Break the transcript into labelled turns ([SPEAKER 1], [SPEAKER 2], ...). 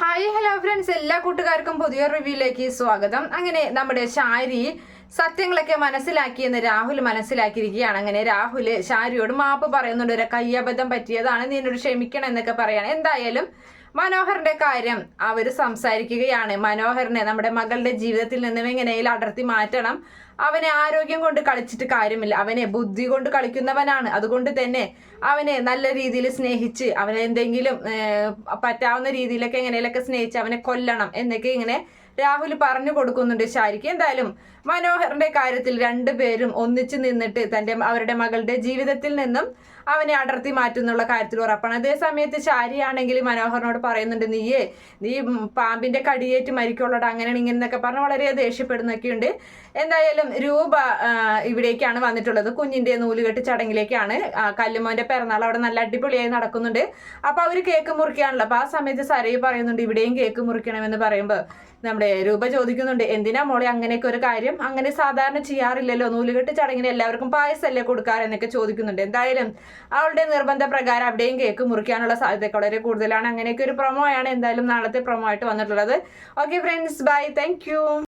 [SPEAKER 1] Hi hello friends എല്ലാ കൂട്ടുകാർക്കും പുതിയ റിവ്യൂയിലേക്ക് സ്വാഗതം. അങ്ങനെ നമ്മുടെ ഷാരി സത്യങ്ങളൊക്കെ മനസ്സിലാക്കിയെന്ന് രാഹുൽ മനസ്സിലാക്കിയിരിക്കുകയാണ്. അങ്ങനെ രാഹുൽ ഷാരിയോട് മാപ്പ് പറയുന്നുണ്ട്. ഒരു കയ്യബദ്ധം പറ്റിയതാണ്. നീ എന്നോട് ക്ഷമിക്കണം എന്നൊക്കെ പറയാണ്. എന്തായാലും മനോഹറിന്റെ കാര്യം അവർ സംസാരിക്കുകയാണ്. മനോഹറിനെ നമ്മുടെ മകളുടെ ജീവിതത്തിൽ നിന്നും എങ്ങനെയും അടർത്തി മാറ്റണം. അവനെ ആരോഗ്യം കൊണ്ട് കളിച്ചിട്ട് കാര്യമില്ല. അവനെ ബുദ്ധി കൊണ്ട് കളിക്കുന്നവനാണ്. അതുകൊണ്ട് തന്നെ അവനെ നല്ല രീതിയിൽ സ്നേഹിച്ച് അവനെ എന്തെങ്കിലും പറ്റാവുന്ന രീതിയിലൊക്കെ എങ്ങനെയൊക്കെ സ്നേഹിച്ച് അവനെ കൊല്ലണം എന്നൊക്കെ ഇങ്ങനെ രാഹുൽ പറഞ്ഞു കൊടുക്കുന്നുണ്ട് ശാരിക്ക്. എന്തായാലും മനോഹറിന്റെ കാര്യത്തിൽ രണ്ടുപേരും ഒന്നിച്ചു നിന്നിട്ട് തന്റെ അവരുടെ മകളുടെ ജീവിതത്തിൽ നിന്നും അവനെ അടർത്തി മാറ്റുന്നുള്ള കാര്യത്തിൽ ഉറപ്പാണ്. അതേ സമയത്ത് ശാരിയാണെങ്കിൽ മനോഹറിനോട് പറയുന്നുണ്ട് നീയേ നീ പാമ്പിന്റെ കടിയേറ്റ് മരിക്കുള്ളട അങ്ങനെയാണ് ഇങ്ങനെ എന്നൊക്കെ പറഞ്ഞ് വളരെ ദേഷ്യപ്പെടുന്നൊക്കെയുണ്ട്. എന്തായാലും രൂപ ഇവിടേക്കാണ് വന്നിട്ടുള്ളത്. കുഞ്ഞിന്റെ നൂലുകെട്ട് ചടങ്ങിലേക്കാണ്. കല്ലുമോന്റെ പിറന്നാൾ അവിടെ നല്ല അടിപൊളിയായി നടക്കുന്നുണ്ട്. അപ്പൊ അവർ കേക്ക് മുറിക്കാണല്ലോ. അപ്പൊ ആ സമയത്ത് സരയ് പറയുന്നുണ്ട് ഇവിടെയും കേക്ക് മുറിക്കണമെന്ന് പറയുമ്പോൾ നമ്മുടെ രൂപ ചോദിക്കുന്നുണ്ട് എന്തിനാ മോളെ അങ്ങനെയൊക്കെ ഒരു കാര്യം? അങ്ങനെ സാധാരണ ചെയ്യാറില്ലല്ലോ. നൂലുകെട്ട് ചടങ്ങിന് എല്ലാവർക്കും പായസമല്ലേ കൊടുക്കാറ്? എന്നൊക്കെ ചോദിക്കുന്നുണ്ട്. എന്തായാലും അവളുടെ നിർബന്ധ പ്രകാരം അവിടെയും കേക്ക് മുറിക്കാനുള്ള സാധ്യത വളരെ കൂടുതലാണ്. അങ്ങനെയൊക്കെ ഒരു പ്രൊമോ ആണ് എന്തായാലും നാളത്തെ പ്രൊമോ ആയിട്ട് വന്നിട്ടുള്ളത്. Okay friends bye thank